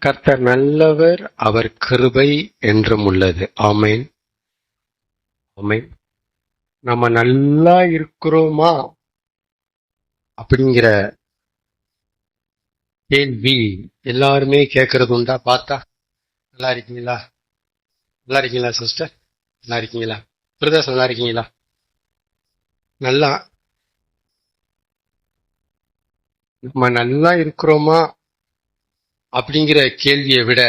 கர்த்தர் நல்லவர் அவர் கிருபை என்றும் உள்ளது. ஆமேன். ஆமேன். நம்ம நல்லா இருக்கிறோமா? அப்படிங்கிற கேள்வி எல்லாருமே கேட்கறது உண்டா? பார்த்தா? நல்லா இருக்கீங்களா? நல்லா இருக்கீங்களா சிஸ்டர்? நல்லா இருக்கீங்களா? பிரதர்ஸ் நல்லா இருக்கீங்களா? நல்லா. நம்ம நல்லா இருக்கிறோமா? அப்படிங்கிற கேள்வியை விட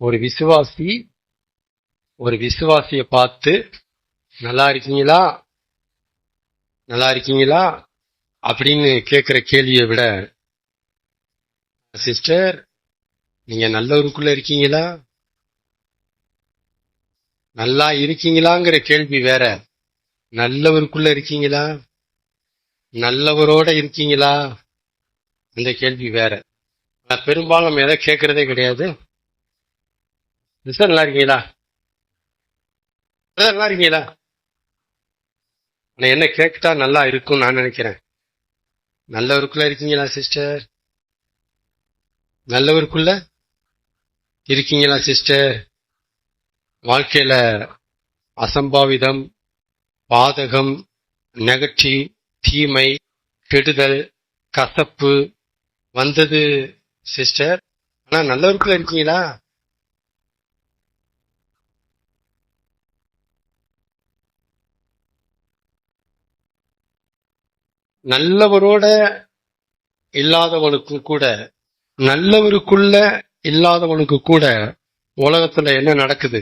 ஒரு விசுவாசி ஒரு விசுவாசிய பார்த்து நல்லா இருக்கீங்களா? நல்லா இருக்கீங்களா? அப்படின்னு கேட்குற கேள்வியை விட சிஸ்டர் நீங்க நல்லவருக்குள்ள இருக்கீங்களா? நல்லா இருக்கீங்களாங்கிற கேள்வி வேற. நல்லவருக்குள்ள இருக்கீங்களா? நல்லவரோட இருக்கீங்களா? அந்த கேள்வி வேற. ஆனா பெரும்பாலும் நம்ம எதை கேட்கறதே கிடையாது. சார் நல்லா இருக்கீங்களா நல்லா இருக்கீங்களா நான் என்ன கேட்டா நல்லா இருக்கும் நான் நினைக்கிறேன். நல்லவருக்குள்ள இருக்கீங்களா சிஸ்டர்? நல்லவருக்குள்ள இருக்கீங்களா சிஸ்டர்? வாழ்க்கையில அசம்பாவிதம் பாதகம் நெகட்டிவ் தீமை கெடுதல் கசப்பு வந்தது சிஸ்டர் ஆனா நல்லவருக்குள்ள இருக்கீங்களா? நல்லவரோட இல்லாதவனுக்கும் கூட நல்லவருக்குள்ள இல்லாதவனுக்கு கூட உலகத்துல என்ன நடக்குது?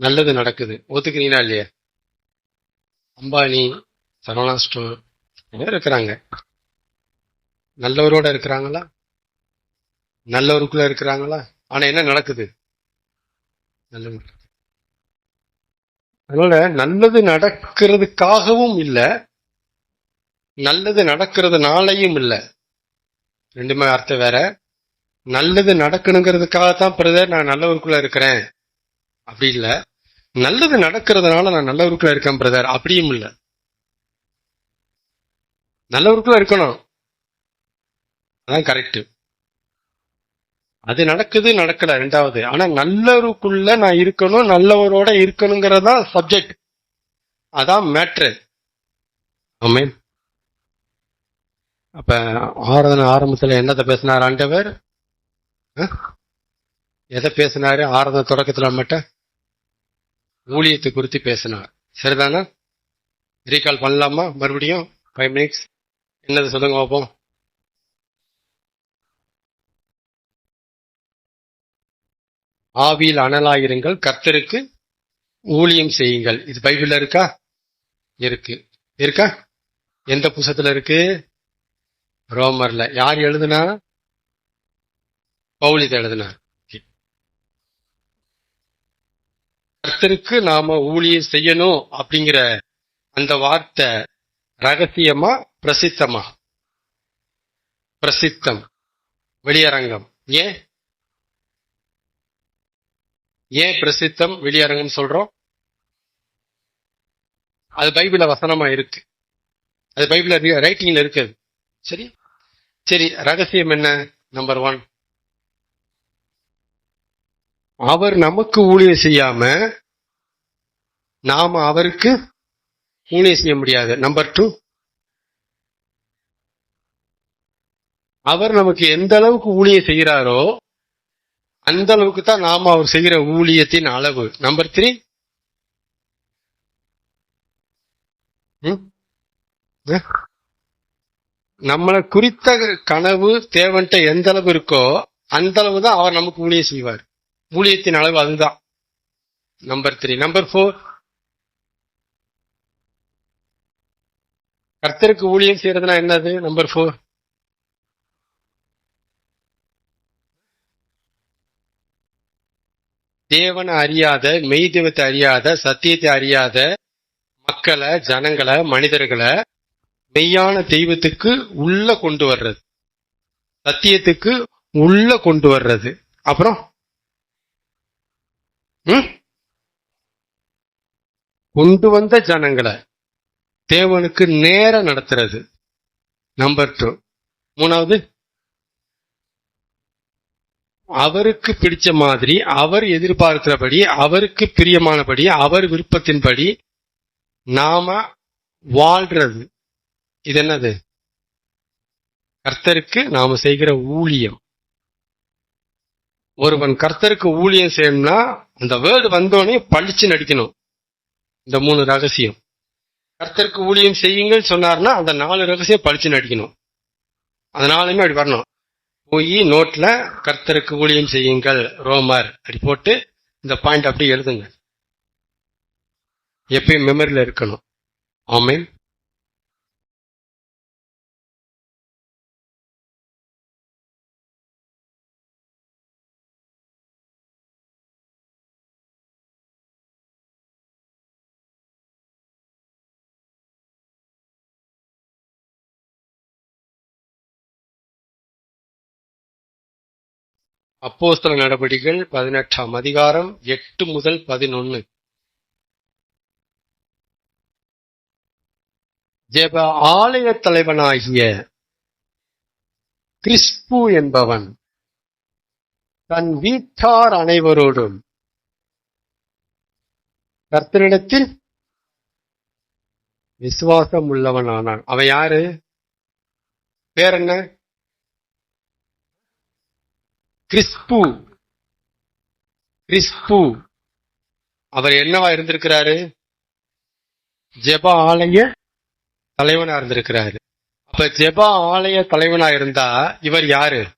நல்லது நடக்குது. ஒத்துக்கிறீங்களா இல்லையா? அம்பானி சரவணா ஸ்டோர் இருக்கிறாங்க. நல்லவரோட இருக்கிறாங்களா? நல்லவருக்குள்ள இருக்கிறாங்களா? ஆனா என்ன நடக்குது? நல்லவர் அதனால நல்லது நடக்கிறதுக்காகவும் இல்லை நல்லது நடக்கிறதுனாலையும் இல்லை. ரெண்டுமே அர்த்தம் வேற. நல்லது நடக்கணுங்கிறதுக்காகத்தான் பிரதர் நான் நல்லவருக்குள்ள இருக்கிறேன். அப்படி இல்லை. நல்லது நடக்கிறதுனால நான் நல்லவருக்குள்ள இருக்கேன் பிரதர். அப்படியும் இல்லை. நல்லவருக்குள்ள இருக்கணும். அதான் கரெக்ட் அது நடக்குது நடக்கல. ரெண்டாவது ஆனா நல்லவருக்குள்ள நான் இருக்கணும் நல்லவரோட இருக்கணுங்கிறதா சப்ஜெக்ட் அதான் மேட்ரு ஆமென். அப்ப ஆராதனை ஆரம்பத்துல என்னத்தை பேசினார் ஆண்டவர்? எதை பேசினாரு? ஆராதனை தொடக்கத்துல மட்டும் ஊழியத்தை குறித்து பேசினார். சரிதானா? ரீகால் பண்ணலாமா? மறுபடியும் ஃபைவ் மினிட்ஸ் என்னது சொல்லுங்க பார்ப்போம் ஆவியில் அனலாயிருங்கள் கர்த்தருக்கு ஊழியம் செய்யுங்கள். இது பைபிள்ல இருக்கா? இருக்கு. இருக்கா? எந்த புஸ்தகத்துல இருக்கு? ரோமர்ல. யார் எழுதுனா? பௌலித எழுதினார் கர்த்தருக்கு நாம ஊழியம் செய்யணும் அப்படிங்கிற அந்த வார்த்தை ரகசியமா பிரசித்தமா? பிரசித்தம். வெளியரங்கம். ஏன்? ஏன் பிரசித்தம் வெளியரங்கம் சொல்றோம்? அது பைபிள வசனமா இருக்கு. அது பைபிள ரைட்டிங்ல இருக்குது சரி? சரி ரகசியம் என்ன நம்பர் ஒன் அவர் நமக்கு ஊழியம் செய்யாம நாம அவருக்கு ஊழியம் செய்ய முடியாது. நம்பர் டூ அவர் நமக்கு எந்த அளவுக்கு ஊழியம் செய்கிறாரோ அந்த அளவுக்கு தான் நாம அவர் செய்கிற ஊழியத்தின் அளவு. நம்பர் த்ரீ நம்மளை குறித்த கனவு தேவன்ட்ட எந்த அளவு இருக்கோ அந்த அளவு தான் அவர் நமக்கு ஊழியம் செய்வார். ஊழியத்தின் அளவு அதுதான். நம்பர் த்ரீ நம்பர் ஃபோர் கர்த்தருக்கு ஊழியம் செய்யறதுனா என்னது? நம்பர் ஃபோர் தேவனை அறியாத மெய் தெய்வத்தை அறியாத சத்தியத்தை அறியாத மக்களை ஜனங்களை மனிதர்களை மெய்யான தெய்வத்துக்கு உள்ள கொண்டு வர்றது. சத்தியத்துக்கு உள்ள கொண்டு வர்றது. அப்புறம்? ம்? கொண்டு வந்த ஜனங்களை தேவனுக்கு நேர நடத்துறது. நம்பர் டூ மூணாவது அவருக்கு பிடிச்ச மாதிரி அவர் எதிர்பார்க்கிறபடி அவருக்கு பிரியமானபடி அவர் விருப்பத்தின்படி நாம வாழ்றது. இது என்னது கர்த்தருக்கு நாம செய்கிற ஊழியம். ஒருவன் கர்த்தருக்கு ஊழியம் செய்யணும்னா அந்த வேர்டு வந்தோடனே பளிச்சு நடிக்கணும். இந்த மூணு ரகசியம். கர்த்தருக்கு ஊழியம் செய்யுங்கள் சொன்னார்னா அந்த நாலு ரகசியம் பளிச்சு நடிக்கணும். அதனாலுமே அப்படி வரணும். போய் நோட்ல கர்த்தருக்கு ஊழியம் செய்யுங்கள் ரோமர் அப்படி போட்டு இந்த பாயிண்ட் அப்படியே எழுதுங்க. எப்பயும் மெமரியில் இருக்கணும். ஆமீன். அப்போஸ்தல நடவடிக்கைகள் பதினெட்டாம் அதிகாரம் எட்டு முதல் பதினொன்னு. ஜெப ஆலய தலைவனாகிய கிறிஸ்பு என்பவன் தன் வீட்டார் அனைவரோடும் கர்த்தரிடத்தில் விசுவாசம் உள்ளவனானான். அவன் யாரு? பேர் என்ன? கிறிஸ்பு கிறிஸ்பு அவர் என்னவா இருந்திருக்கிறாரு? ஜெப ஆலய தலைவனா இருந்திருக்கிறாரு. அப்ப ஜெப ஆலய தலைவனா இருந்தா இவர் யாரு?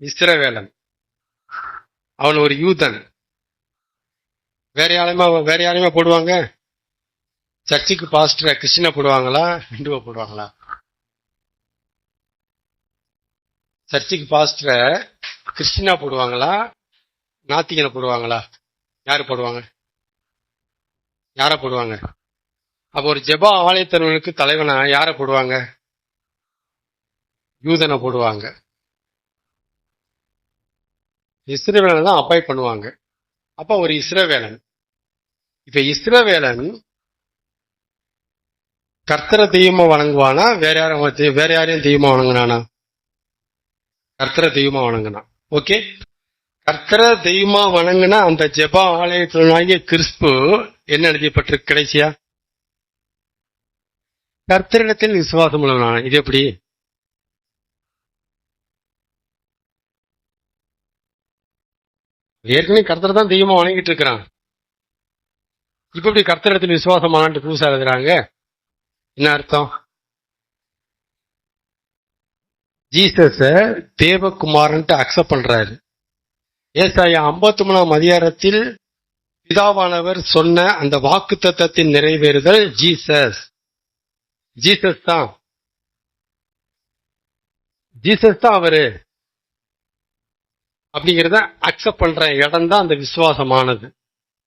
இஸ்ரவேலன். அவன் ஒரு யூதன். வேற யாரையுமா வேற யாரையுமா போடுவாங்க? சர்ச்சுக்கு பாஸ்டரை கிறிஸ்டினா போடுவாங்களா? ஹிந்துவா போடுவாங்களா? சர்ச்சுக்கு பாஸ்டரை கிறிஸ்டினா போடுவாங்களா? நாத்திகனை போடுவாங்களா? யார் போடுவாங்க? யாரை போடுவாங்க? அப்போ ஒரு ஜெபா ஆலயத்தலைவனுக்கு தலைவனா யாரை போடுவாங்க? யூதனை போடுவாங்க. இஸ்ரவேலனை தான் அப்பாய் பண்ணுவாங்க. அப்போ ஒரு இஸ்ரவேலன். இப்போ இஸ்ரவேலன் கர்த்தரை தெய்வமா வணங்குவானா? வேற யாரும் வேற யாரையும் தெய்வமா வணங்குனானா? கர்த்தரை தெய்வமா வணங்குனான் ஓகே கர்த்தரை தெய்வமா வணங்குனா அந்த ஜெபா ஆலயத்தினாகிய கிறிஸ்து என்ன எழுதியப்பட்டிருக்கு கடைசியா? கர்த்தரிடத்தில் விசுவாசம் உள்ளவனா? இது எப்படி? ஏற்கனவே கர்த்தரை தான் தெய்வமா வணங்கிட்டு இருக்கிறான். இப்ப எப்படி கர்த்தரிடத்தில் விசுவாசமானான்ட்டு புதுசா எழுதுறாங்க? என்ன அர்த்தம்? ஜீசஸ தேவகுமாரன்ட்டு அக்செப்ட் பண்றாரு. ஏசாயா ஐம்பத்தி மூணாம் அதிகாரத்தில் பிதாவானவர் சொன்ன அந்த வாக்கு தத்தத்தின் நிறைவேறுதல் ஜீசஸ். ஜீசஸ் தான். ஜீசஸ் தான் அவரு. அப்படிங்கிறத அக்செப்ட் பண்ற இடம் தான் அந்த விசுவாசமானது.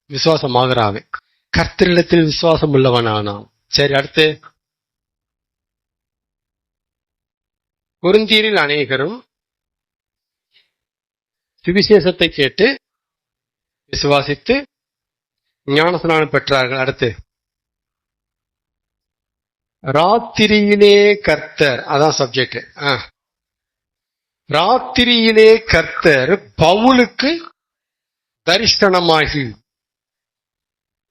விசுவாசமாகறாவே கர்த்தரிடத்தில் விசுவாசம் உள்ளவனானாம். சரி அடுத்து. குருந்தீரில் அநேகரும் சுவிசேஷத்தை கேட்டு விசுவாசித்து ஞானஸ்நானம் பெற்றார்கள். அடுத்து ராத்திரியிலே கர்த்தர் அதான் சப்ஜெக்ட் ராத்திரியிலே கர்த்தர் பவுலுக்கு தரிசனமாகி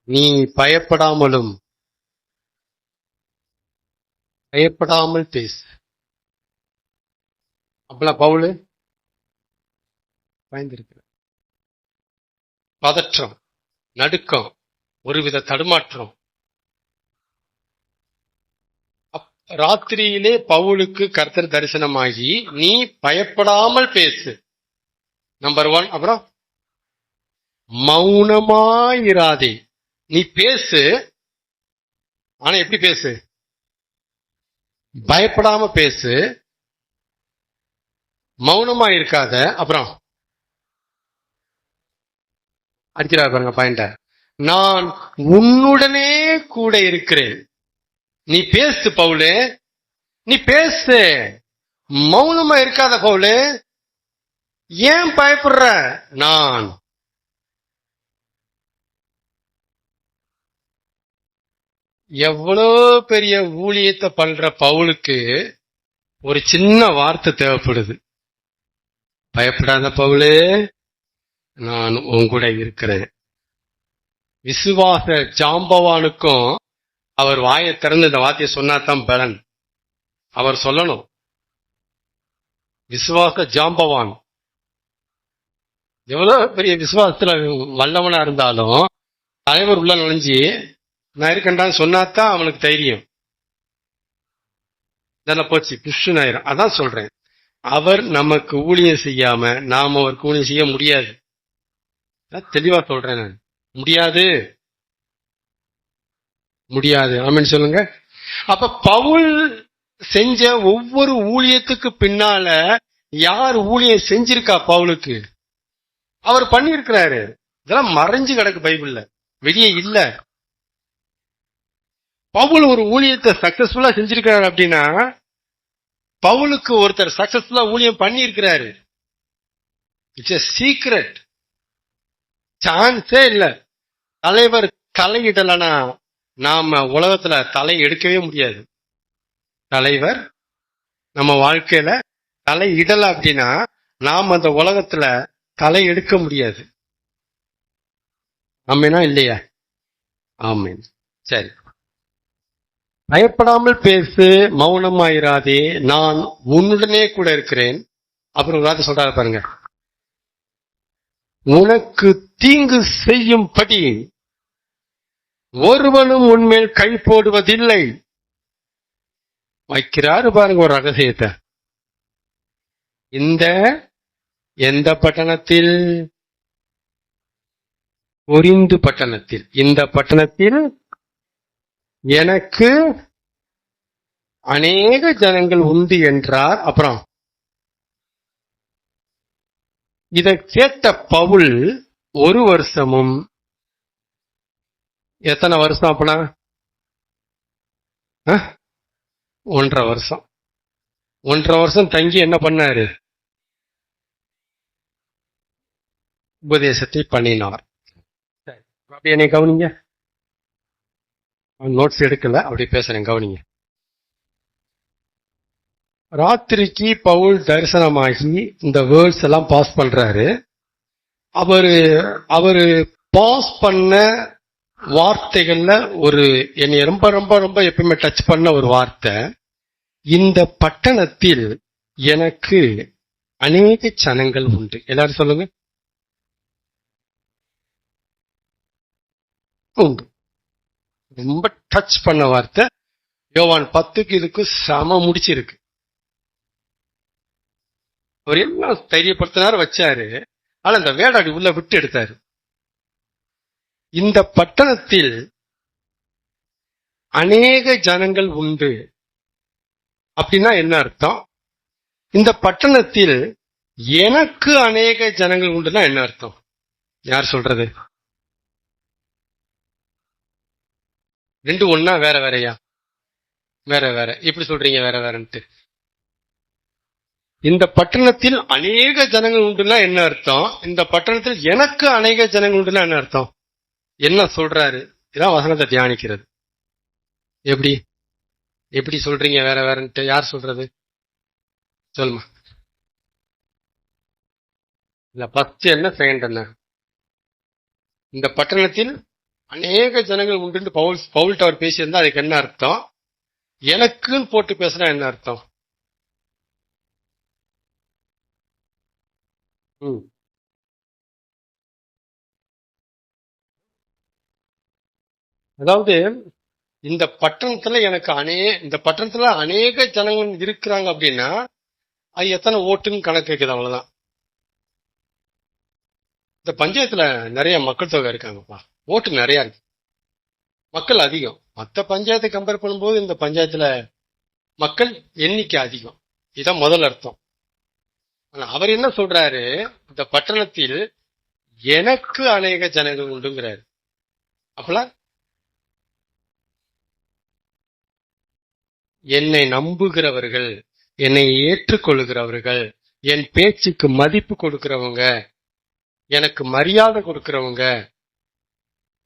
நீ பயப்படாமலும் பயப்படாமல் பேசு. அப்பலாம் பவுலு பயந்திருக்கிறார். பதற்றம் நடுக்கம் ஒருவித தடுமாற்றம். அப்- ராத்திரியிலே பவுலுக்கு கர்த்தர் தரிசனமாகி நீ பயப்படாமல் பேசு. நம்பர் ஒன் அப்புறம் மௌனமாயிராதே நீ பேசு. ஆனா எப்படி பேசு? பயப்படாம பேசு. மௌனமா இருக்காத. அப்புறம் அடிக்கிறார் பாருங்க பாயிண்ட நான் உன்னுடனே கூட இருக்கிறேன். நீ பேசு பவுலு. நீ பேசு. மௌனமா இருக்காத பவுலு. ஏன் பயப்படுற? நான். எவ்வளோ பெரிய ஊழியத்தை பண்ற பவுலுக்கு ஒரு சின்ன வார்த்தை தேவைப்படுது. பயப்படாத பவுலே நான் உங்கூட இருக்கிறேன். விசுவாச ஜாம்பவானுக்கும் அவர் வாயை திறந்து இந்த வார்த்தையை சொன்னாதான் பலன். அவர் சொல்லணும். விசுவாச ஜாம்பவான். எவ்வளவு பெரிய விசுவாசத்துல வல்லவனா இருந்தாலும் தலைவர் உள்ள நுழைஞ்சு நான் இருக்கேன்டான்னு சொன்னாதான் அவனுக்கு தைரியம். இதெல்லாம் போச்சு புஷ்ஷுன்னு ஆயிரும் அதான் சொல்றேன். அவர் நமக்கு ஊழியம் செய்யாம நாம் அவருக்கு ஊழியம் செய்ய முடியாது. தெளிவா சொல்றேன் நான். முடியாது. முடியாது. ஆமின்னு சொல்லுங்க. அப்ப பவுல் செஞ்ச ஒவ்வொரு ஊழியத்துக்கு பின்னால யார் ஊழியம் செஞ்சிருக்கா பவுலுக்கு? அவர் பண்ணியிருக்கிறாரு. இதெல்லாம் மறைஞ்சு கிடக்கு பைபிள்ல. வெளியே இல்ல. பவுல் ஒரு ஊழியத்தை சக்சஸ்ஃபுல்லா செஞ்சிருக்கிறார் அப்படின்னா பவுலுக்கு ஒருத்தர் சக்சஸ்ஃபுல்லா ஊழியம் பண்ணியிருக்கிறாரு. இட்ஸ் எ சீக்ரெட் சான்ஸே இல்லை. தலைவர் தலையிடலனா நாம உலகத்துல தலை எடுக்கவே முடியாது. தலைவர் நம்ம வாழ்க்கையில தலை இடல அப்படின்னா நாம் அந்த உலகத்துல தலை எடுக்க முடியாது. ஆமேனா இல்லையா? ஆமேன். சரி. பயப்படாமல் பேசு மௌனமாயிராதே. நான் உன்னுடனே கூட இருக்கிறேன். அப்புறம் ஒரு வார்த்தை சொல்றாரு பாருங்க. உனக்கு தீங்கு செய்யும்படி ஒருவனும் உன்மேல் கை போடுவதில்லை. வைக்கிறாரு பாருங்க ஒரு ரகசியத்தை. இந்த எந்த பட்டணத்தில்? ஒரிந்து பட்டணத்தில். இந்த பட்டணத்தில் எனக்கு அநேக ஜனங்கள் உண்டு என்றார் அப்புறம் இதை கேட்ட பவுல் ஒரு வருஷமும் எத்தனை வருஷம் அப்பனா? ஒன்றரை வருஷம். ஒன்றரை வருஷம் தங்கி என்ன பண்ணாரு? உபதேசத்தை பண்ணினார். என்னை கவனிங்க. நோட்ஸ் எடுக்கல அப்படி பேசுறேன் கவனிங்க. ராத்திரிக்கு பவுல் தரிசனமாகி இந்த வேர்ட்ஸ் எல்லாம் பாஸ் பண்றாரு. அவரு அவரு பாஸ் பண்ண வார்த்தைகள்ல ஒரு என்னை ரொம்ப ரொம்ப ரொம்ப எப்பயுமே டச் பண்ண ஒரு வார்த்தை. இந்த பட்டணத்தில் எனக்கு அநேக சனங்கள் உண்டு. எல்லாரும் சொல்லுங்க. உண்டு. ரொம்ப டச் பண்ண வார்த்தை. யோவான் பத்துக்கு இதுக்கு சம முடிச்சிருக்கு. அவர் எல்லாம் தைரியப்படுத்தினார் வச்சாரு. ஆனா அந்த வேடாடி உள்ள விட்டு எடுத்தாரு. இந்த பட்டணத்தில் அநேக ஜனங்கள் உண்டு. அப்படின்னா என்ன அர்த்தம்? இந்த பட்டணத்தில் எனக்கு அநேக ஜனங்கள் உண்டுன்னா என்ன அர்த்தம்? யார் சொல்றது? ரெண்டு ஒன்னா வேற வேறயா? வேற வேற. எப்படி சொல்றீங்க வேற வேறன்ட்டு. இந்த பட்டணத்தில் அநேக ஜனங்கள் உண்டுன்னா என்ன அர்த்தம்? இந்த பட்டணத்தில் எனக்கு அநேக ஜனங்கள் உண்டுன்னா என்ன அர்த்தம்? என்ன சொல்றாரு? இதான் வசனத்தை தியானிக்கிறது. எப்படி? எப்படி சொல்றீங்க வேற வேறன்ட்டு? யார் சொல்றது? சொல்லுமா. இல்ல ஃபர்ஸ்ட் என்ன செகண்ட் என்ன? இந்த பட்டணத்தில் அநேக ஜனங்கள் உண்டு பவுல் பவுல் அவர் பேசியிருந்தா அதுக்கு என்ன அர்த்தம்? எனக்குன்னு போட்டு பேசினா என்ன அர்த்தம்? ம். அதாவது இந்த பட்டணத்துல எனக்கு அநே இந்த பட்டணத்துல அநேக ஜனங்கள் இருக்கிறாங்க அப்படின்னா அது எத்தனை ஓட்டுன்னு கணக்கு இருக்குது அவ்வளவுதான். இந்த பஞ்சாயத்துல நிறைய மக்கள் தொகை இருக்காங்கப்பா. ஓட்டு நிறையா இருக்கு. மக்கள் அதிகம். மற்ற பஞ்சாயத்தை கம்பேர் பண்ணும்போது இந்த பஞ்சாயத்தில் மக்கள் எண்ணிக்கை அதிகம். இதான் முதல் அர்த்தம். ஆனால் அவர் என்ன சொல்றாரு? இந்த பட்டணத்தில் எனக்கு அநேக ஜனங்கள் உண்டுங்கிறாரு. அப்பலாம் என்னை நம்புகிறவர்கள் என்னை ஏற்றுக்கொள்கிறவர்கள் என் பேச்சுக்கு மதிப்பு கொடுக்கிறவங்க எனக்கு மரியாதை கொடுக்கிறவங்க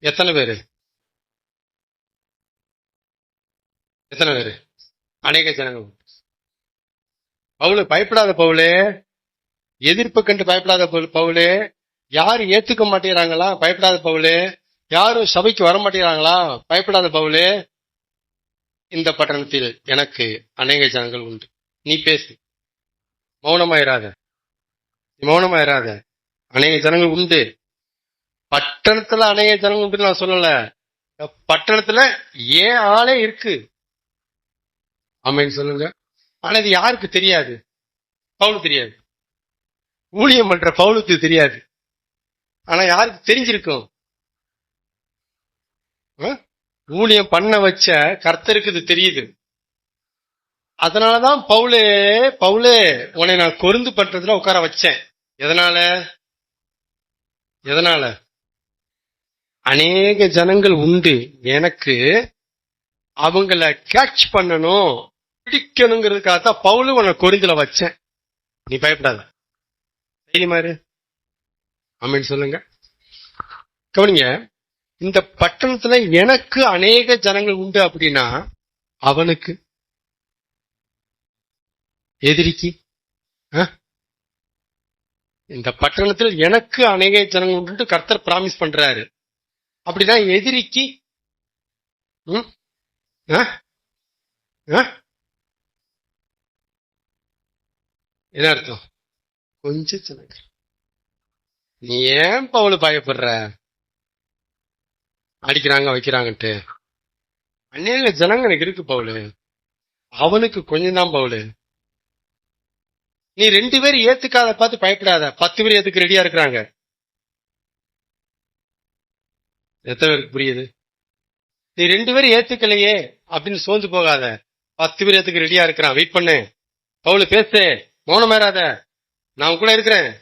எத்தனை பேர்? எத்தனை பேர்? அநேக ஜனங்கள். உண்டு பவுலு பயப்படாத பவுலே. எதிர்ப்பு கண்டு பயப்படாத பவுலே. யாரும் ஏத்துக்க மாட்டேங்கிறாங்களா? பயப்படாத பவுலே. யாரும் சபைக்கு வர மாட்டேங்கிறாங்களா? பயப்படாத பவுலே. இந்த பட்டணத்தில் எனக்கு அநேக ஜனங்கள் உண்டு. நீ பேசு. மௌனமாயிராத. நீ மௌனமாயிராத. அநேக ஜனங்கள் உண்டு. பட்டணத்துல அநேக ஜனங்கள் உண்டு நான் சொல்லல. பட்டணத்துல ஏன் ஆளே இருக்கு. ஆமைன்னு சொல்லுங்க. ஆனா இது யாருக்கு தெரியாது? பவுலுக்கு தெரியாது. ஊழியம் பண்ற பவுலுக்கு தெரியாது. ஆனா யாருக்கு தெரிஞ்சிருக்கும்? ஆ? ஊழியம் பண்ண வச்ச கர்த்தருக்கு இது தெரியுது. அதனாலதான் பவுலே பவுலே உன்னை நான் கொருந்து பண்றதுல உட்கார வச்சேன். எதனால? எதனால? அநேக ஜனங்கள் உண்டு. எனக்கு அவங்கள கேட்ச் பண்ணணும் பிடிக்கணுங்கிறதுக்காக தான் பவுலு உன்னை கொரிந்துல வச்சேன். நீ பயப்படாத. தைரியமா இரு சொல்லுங்க. கவனிங்க இந்த பட்டணத்துல எனக்கு அநேக ஜனங்கள் உண்டு அப்படின்னா அவனுக்கு. எதிரிக்கு. ஆ? இந்த பட்டணத்தில் எனக்கு அநேக ஜனங்கள் உண்டு. கர்த்தர் பிராமிஸ் பண்றாரு. அப்படின்னா எதிரிக்கு ம்? ஆ? ஆ? என்ன அர்த்தம்? கொஞ்சம் ஜனங்கள் நீ ஏன் பவுல பயப்படுற? அடிக்கிறாங்க வைக்கிறாங்கன்ட்டு. அன்னையில ஜனங்க எனக்கு இருக்கு பவுலு. அவனுக்கு கொஞ்சம் தான் பவுலு. நீ ரெண்டு பேர் ஏத்துக்காத பார்த்து பயப்படாத. பத்து பேர் ஏத்துக்கு ரெடியா இருக்கிறாங்க. எத்தனை பேருக்கு புரியுது? நீ ரெண்டு பேரும் ஏத்துக்கலையே அப்படின்னு சோர்ந்து போகாத. பத்து பேர் ஏத்துக்கு ரெடியா இருக்கிறான். வெயிட் பண்ணு. பவுல பேசு. மௌனமாராத நான் கூட இருக்கிறேன்.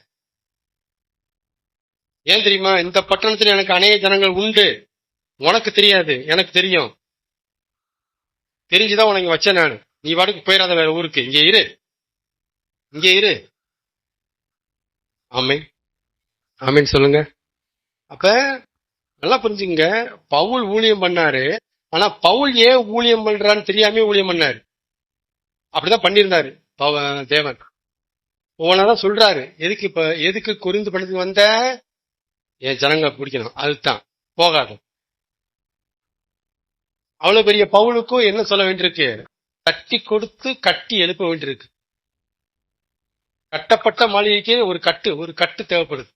ஏன் தெரியுமா? இந்த பட்டணத்துல எனக்கு அநேக ஜனங்கள் உண்டு. உனக்கு தெரியாது. எனக்கு தெரியும். தெரிஞ்சுதான் உனக்கு வச்சேன் நான். நீ வாடகை போயிடாத வேற ஊருக்கு. இங்க இரு. இங்க இரு. ஆமை ஆமைன்னு சொல்லுங்க. அப்ப நல்லா புரிஞ்சுங்க. பவுல் ஊழியம் பண்ணாரு. ஆனா பவுல் ஏன் ஊழியம் பண்றான்னு தெரியாம ஊழியம் பண்ணாரு. அப்படிதான் பண்ணியிருந்தாரு பவ- தேவன். ஒவ்வொன்றதான் சொல்றாரு. எதுக்கு இப்ப எதுக்கு குறிந்து பணத்துக்கு வந்த? என் ஜனங்களை பிடிக்கணும். அதுதான். போகாது. அவ்வளவு பெரிய பவுலுக்கும் என்ன சொல்ல வேண்டியிருக்கு? கட்டி கொடுத்து கட்டி எழுப்ப வேண்டியிருக்கு. கட்டப்பட்ட மாளிகைக்கு ஒரு கட்டு ஒரு கட்டு தேவைப்படுது.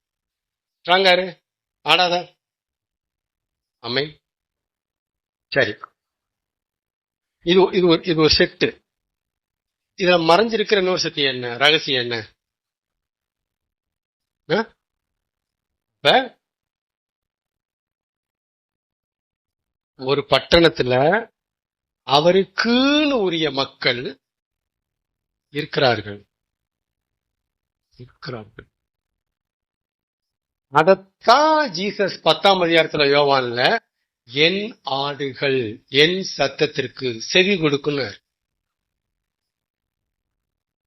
ஸ்ட்ராங்காரு ஆடாதா அம்மை சரி. இது இது ஒரு இது ஒரு செட்டு இதுல மறைஞ்சிருக்கிற இன்னொரு சக்தி என்ன? ரகசியம் என்ன? இப்ப ஒரு பட்டணத்துல அவருக்குன்னு உரிய மக்கள் இருக்கிறார்கள். இருக்கிறார்கள். அதத்தான் ஜீசஸ் பத்தாம் அதிகாரத்துல யோவான்ல என் ஆடுகள் என் சத்தத்திற்கு செவி கொடுக்குன்னு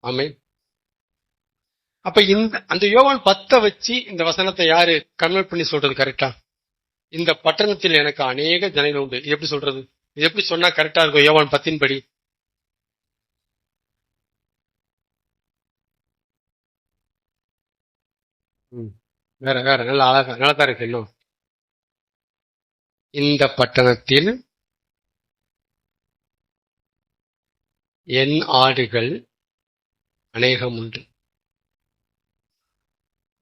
ஆமே அப்ப இந்த அந்த யோவான் பத்த வச்சு இந்த வசனத்தை யாரு கன்வெர்ட் பண்ணி சொல்றது கரெக்டா? இந்த பட்டணத்தில் எனக்கு அநேக ஜனங்கள் உண்டு. இது எப்படி சொல்றது? இது எப்படி சொன்னா கரெக்டா இருக்கும் யோவான் பத்தின் படி ம். வேற வேற நல்ல அழகா நல்லதா இருக்கு இன்னும். இந்த பட்டணத்தில் என் ஆடுகள் அநேகம் உண்டு.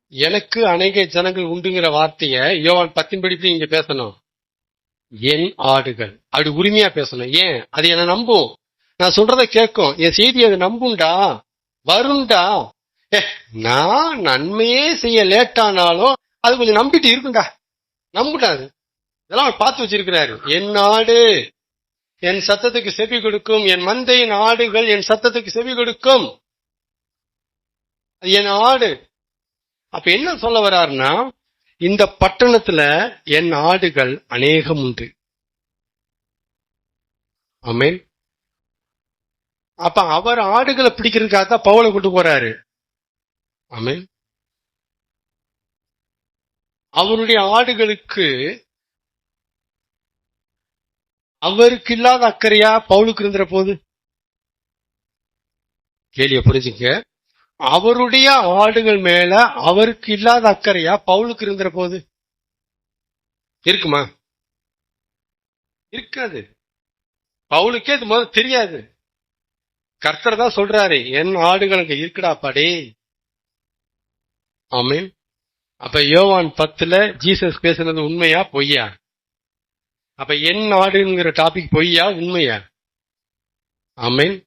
எனக்கு அநேக ஜனங்கள் உண்டுங்கிற வார்த்தைய யோவான் பத்தின் படிப்பு இங்க பேசணும். என் ஆடுகள். அப்படி உரிமையா பேசணும். ஏன்? அது என்ன நம்பும். நான் சொல்றதை கேட்கும். என் செய்தி அது நம்பும்டா? வரும்டா? நான் நன்மையே செய்ய லேட்டானாலும் அது கொஞ்சம் நம்பிட்டு இருக்குண்டா நம்புடா இதெல்லாம் அவர் பார்த்து வச்சிருக்கிறாரு. என் நாடு என் சத்தத்துக்கு செவி கொடுக்கும். என் மந்தையின் ஆடுகள் என் சத்தத்துக்கு செவி கொடுக்கும். என் ஆடு அப்ப என்ன சொல்ல வர்றாருன்னா இந்த பட்டணத்துல என் ஆடுகள் அநேகம் உண்டு. ஆமென். அப்ப அவர் ஆடுகளை பிடிக்கிறதுக்காக தான் பவுலை கொண்டு போறாரு. ஆமென். அவருடைய ஆடுகளுக்கு அவருக்கு இல்லாத அக்கறையா பவுலுக்கு இருந்துற போது? கேள்விய புரிஞ்சுங்க. அவருடைய ஆடுகள் மேல அவருக்கு இல்லாத அக்கறையா பவுலுக்கு இருந்துற போது? இருக்குமா? இருக்காது. பவுலுக்கே இது முதல்ல தெரியாது. கர்த்தர் தான் சொல்றாரு என் ஆடுகள் அங்க இருக்குடா படே ஆமீன். அப்ப யோவான் பத்துல ஜீசஸ் பேசுனது உண்மையா பொய்யா? அப்ப என் நாடுங்கிற டாபிக் பொய்யா உண்மையா? ஆமீன்.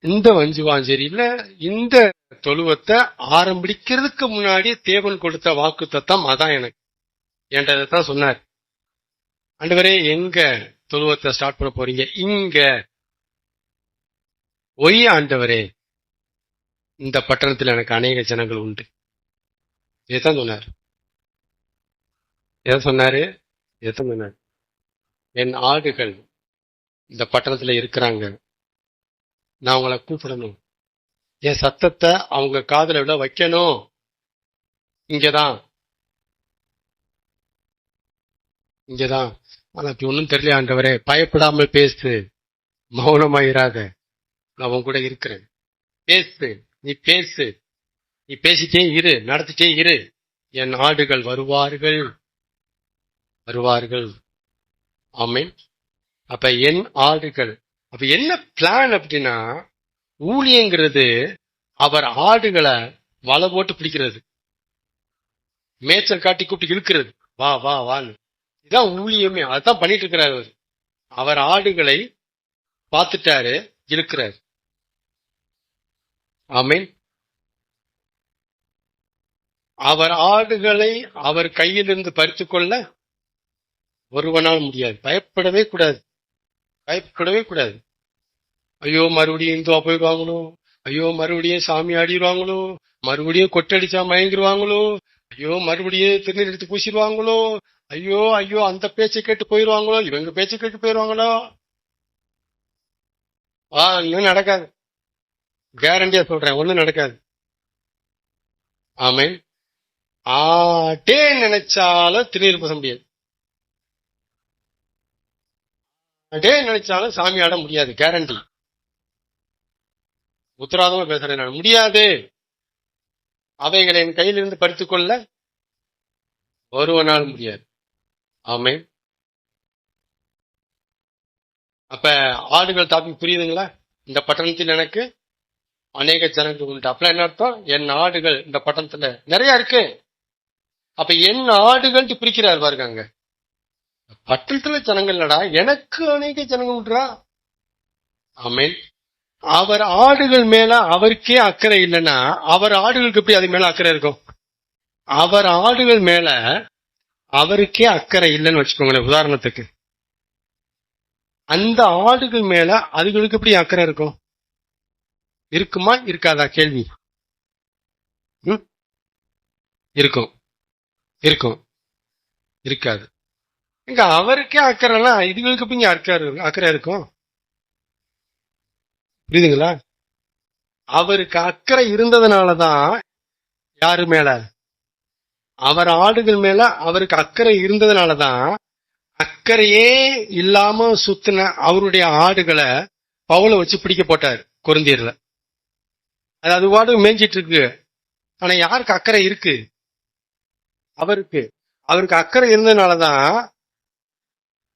இந்த வஞ்சுவாஞ்சேரியில இந்த தொழுவத்தை ஆரம்பிக்கிறதுக்கு முன்னாடி தேவன் கொடுத்த வாக்கு தத்தம் அதான் எனக்கு. என்கிட்ட தான் சொன்னார். ஆண்டவரே எங்க தொழுவத்தை ஸ்டார்ட் பண்ண போறீங்க? இங்க. ஒய் ஆண்டவரே. இந்த பட்டணத்தில் எனக்கு அநேக ஜனங்கள் உண்டு. இதைத்தான் சொன்னார். எதை சொன்னாரு எதான் சொன்னார். என் ஆடுகள் இந்த பட்டணத்தில் இருக்கிறாங்க. நான் அவங்கள கூப்பிடணும். என் சத்தத்தை அவங்க காதல விட வைக்கணும். இங்கதான். இங்கதான். ஆனா இப்ப ஒன்றும் தெரியல ஆண்டவரே. பயப்படாமல் பேசு. மௌனமாயிராத. நான் உன் கூட இருக்கிறேன். பேசு. நீ பேசு. நீ பேசிட்டே இரு நடத்திட்டே இரு. என் ஆடுகள் வருவார்கள். வருவார்கள். ஆமீன். அப்ப என் ஆடுகள். அப்ப என்ன பிளான் அப்படின்னா ஊழியங்கிறது அவர் ஆடுகளை வலை போட்டு பிடிக்கிறது. மேய்ச்சல் காட்டி கூப்பிட்டு இழுக்கிறது. வா வா வான்னு. இதான் ஊழியமே. அதான் பண்ணிட்டு இருக்கிறார் அவர். அவர் ஆடுகளை பார்த்துட்டாரு இழுக்கிறார். ஆமீன். அவர் ஆடுகளை அவர் கையிலிருந்து பறித்துக்கொள்ள ஒருவனால் முடியாது. பயப்படவே கூடாது. பயப்படவே கூடாது. ஐயோ மறுபடியும் இந்துவா போயிடுவாங்களோ ஐயோ மறுபடியும் சாமி ஆடிடுவாங்களோ மறுபடியும் கொட்டடிச்சா மயங்கிடுவாங்களோ ஐயோ மறுபடியும் திருநீர் எடுத்து பூசிடுவாங்களோ? ஐயோ ஐயோ அந்த பேச்சை கேட்டு போயிடுவாங்களோ? இவங்க பேச்சை கேட்டு போயிடுவாங்களோ? ஆ இன்னும் நடக்காது. கேரண்டியா சொல்றேன் ஒண்ணும் நடக்காது. ஆமே ஆட்டே நினைச்சாலும் திருநீர் பூச முடியாது. ஆட்டே நினைச்சாலும் சாமி ஆட முடியாது கேரண்டி உத்தராதமா பேசுறேன் நான். முடியாது. அவைகளை என் கையிலிருந்து பறித்துக் கொள்ள ஒருவனால் முடியாது. ஆமே அப்ப ஆடுகள் டாபிக் புரியுதுங்களா? இந்த பட்டணத்தில் எனக்கு அநேக ஜனங்கள் உண்டு. அப்ப என்ன அர்த்தம்? என் ஆடுகள் இந்த பட்டணத்துல நிறைய இருக்கு. அப்ப என் ஆடுகள் பிரிக்கிறார் பாருங்க பட்டணத்துல ஜனங்கள் நடா எனக்கு அநேக ஜனங்கள் உண்டா? ஆமேன். அவர் ஆடுகள் மேல அவருக்கே அக்கறை இல்லைன்னா அவர் ஆடுகளுக்கு எப்படி அது மேல அக்கறை இருக்கும்? அவர் ஆடுகள் மேல அவருக்கே அக்கறை இல்லைன்னு வச்சுக்கோங்களேன் உதாரணத்துக்கு. அந்த ஆடுகள் மேல அதுகளுக்கு எப்படி அக்கறை இருக்கும்? இருக்குமா இருக்காதா கேள்வி? ம்? இருக்கும். இருக்கும். இருக்காது. இங்க அவருக்கே அக்கறைனா இதுகளுக்கு எப்படி இங்க அக்கறை அக்கறை இருக்கும்? புரியுதுங்களா? அவருக்கு அக்கறை இருந்ததுனாலதான் யாரு மேல? அவர் ஆடுகள் மேல அவருக்கு அக்கறை இருந்ததுனாலதான் அக்கறையே இல்லாம சுத்தின அவருடைய ஆடுகளை பவுல வச்சு பிடிக்க போட்டார் குருந்தியர்ல. அது அது பாட்டுக்கு மேய்ஞ்சிட்டு இருக்கு ஆனா யாருக்கு அக்கறை இருக்கு? அவருக்கு. அவருக்கு அக்கறை இருந்ததுனாலதான்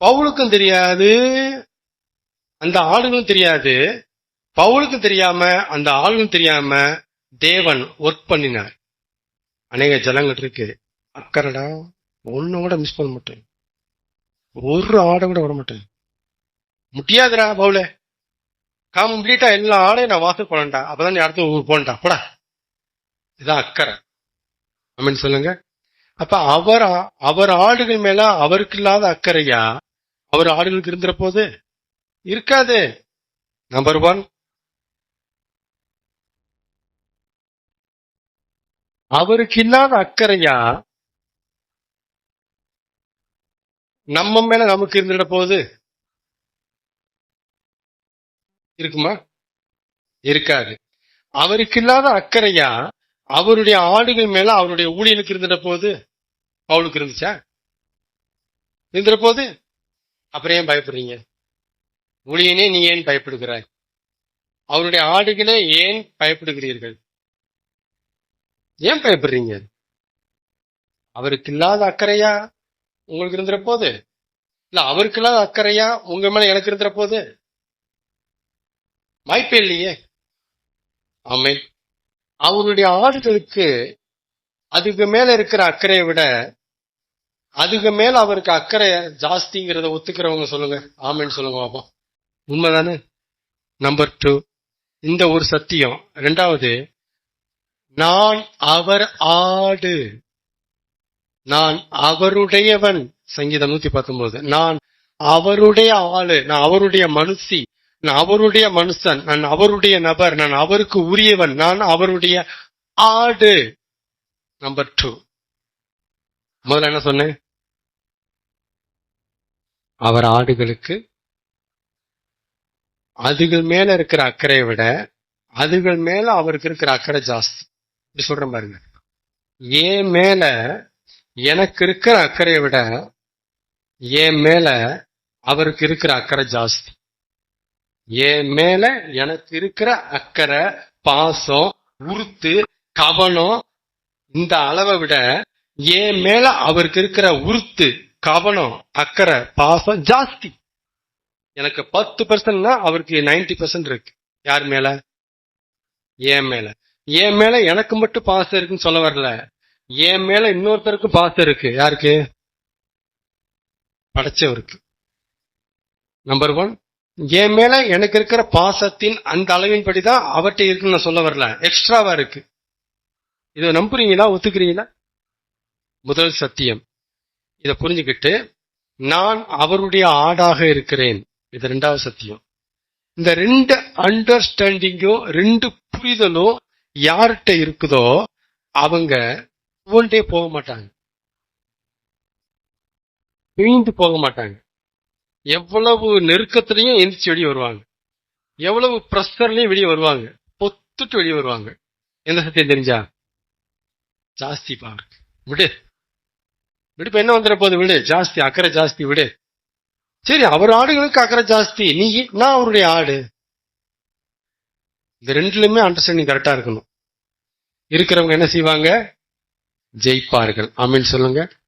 பவுலுக்கும் தெரியாது அந்த ஆளுகளும் தெரியாது. பவுலுக்கும் தெரியாம அந்த ஆளுகளும் தெரியாம தேவன் ஒர்க் பண்ணினார். அநேக ஜனங்கள் இருக்கு. அக்கறைடா ஒன்னு கூட மிஸ் பண்ண மாட்டேன். ஒரு ஆடை கூட விட மாட்டேன். முடியாதுடா பவுல. கம்ப்ளீட்டா எல்லா ஆடையும் நான் வாசல் போனேன்டா அப்பதான் நீ அடுத்த ஊர் போன்டா போடா. இதான் அக்கறை. அமீன் சொல்லுங்க. அப்ப அவர் அவர் ஆடுகள் மேல அவருக்கு இல்லாத அக்கறையா? அவர் ஆடுகளுக்கு இருந்துற போது? இருக்காது. நம்பர் ஒன் அவருக்கு இல்லாத அக்கறையா? நம்ம மேல நமக்கு இருந்துட போகுது இருக்குமா? இருக்காது. அவருக்கு இல்லாத அக்கறையா அவருடைய ஆடுகள் மேல அவருடைய ஊழியனுக்கு இருந்துட போது பவுலுக்கு இருந்துச்சா? இருந்துட போது? அப்புறம் ஏன் பயப்படுறீங்க? ஊழியனே நீ ஏன் பயப்படுகிறாய்? அவருடைய ஆடுகளே ஏன் பயப்படுகிறீர்கள்? ஏன் பயப்படுறீங்க? அவருக்கு இல்லாத அக்கறையா உங்களுக்கு இருந்துற போது? இல்ல அவருக்கு இல்லாத அக்கறையா உங்க மேல எனக்கு இருந்துற போது? வாய்ப்பே இல்லையே. ஆமே அவருடைய ஆடுகளுக்கு அதுக்கு மேல இருக்கிற அக்கறையை விட அதுக்கு மேல அவருக்கு அக்கறை ஜாஸ்திங்கிறத ஒத்துக்கிறவங்க சொல்லுங்க. ஆமேன்னு சொல்லுங்க பாப்போம். உண்மைதானே? நம்பர் டூ இந்த ஒரு சத்தியம். ரெண்டாவது நான் அவர் ஆடு. நான் அவருடையவன். சங்கீதம் நூத்தி பத்தொன்பது. நான் அவருடைய ஆளு. நான் அவருடைய மனுஷி. நான் அவருடைய மனுஷன் நான் அவருடைய நபர் நான் அவருக்கு உரியவன் நான் அவருடைய ஆடு. நம்பர் டூ முதல்ல என்ன சொன்னேன்? அவர் ஆடுகளுக்கு அதுகள் மேல இருக்கிற அக்கறையை விட அதுகள் மேல அவருக்கு இருக்கிற அக்கறை ஜாஸ்தி. இப்படி சொல்றேன் பாருங்க. ஏன் மேல எனக்கு இருக்கிற அக்கறையை விட என் மேல அவருக்கு இருக்கிற அக்கறை ஜாஸ்தி. என் மேல எனக்கு இருக்கிற அக்கறை பாசம் உறுத்து கவனம் இந்த அளவை விட என் மேல அவருக்கு இருக்கிற உறுத்து கவனம் அக்கறை பாசம் ஜாஸ்தி. எனக்கு பத்து பர்சன்ட்னா அவருக்கு நைன்டி பர்சன்ட் இருக்கு. யார் மேல? என் மேல. என் மேல எனக்கு மட்டும் பாசம் இருக்குன்னு சொல்ல வரல. என் மேல இன்னொருத்தருக்கு பாசம் இருக்கு. யாருக்கு? படைச்சவருக்கு. நம்பர் ஒன் என் மேல எனக்கு இருக்கிற பாசத்தின் அந்த அளவின்படி தான் அவர்கிட்ட இருக்குன்னு நான் சொல்ல வரல. எக்ஸ்ட்ராவா இருக்கு. இதை நம்புறீங்களா? ஒத்துக்கிறீங்களா? முதல் சத்தியம். இதை புரிஞ்சுக்கிட்டு நான் அவருடைய ஆடாக இருக்கிறேன். இது ரெண்டாவது சத்தியம். இந்த ரெண்டு அண்டர்ஸ்டாண்டிங்கும் ரெண்டு புரிதலும் யார்கிட்ட இருக்குதோ அவங்க துவண்டே போக மாட்டாங்க. பிழிந்து போக மாட்டாங்க. எவ்வளவு நெருக்கத்திலையும் எந்திரிச்சு வெளியே வருவாங்க. எவ்வளவு பிரஷர்லையும் வெளியே வருவாங்க. பொத்துட்டு வெளியே வருவாங்க. எந்த சத்தியம் தெரிஞ்சா? ஜாஸ்தி பாரு விடு. விடு என்ன வந்துட போகுது? விடு. ஜாஸ்தி அக்கறை ஜாஸ்தி விடு. சரி அவர் ஆடுகளுக்கு அக்கறை ஜாஸ்தி. நீ நான் அவருடைய ஆடு. இந்த ரெண்டுலயுமே அண்டர்ஸ்டாண்டிங் கரெக்டா இருக்கணும். இருக்கிறவங்க என்ன செய்வாங்க? ஜெயிப்பார்கள். ஆமீன் சொல்லுங்க.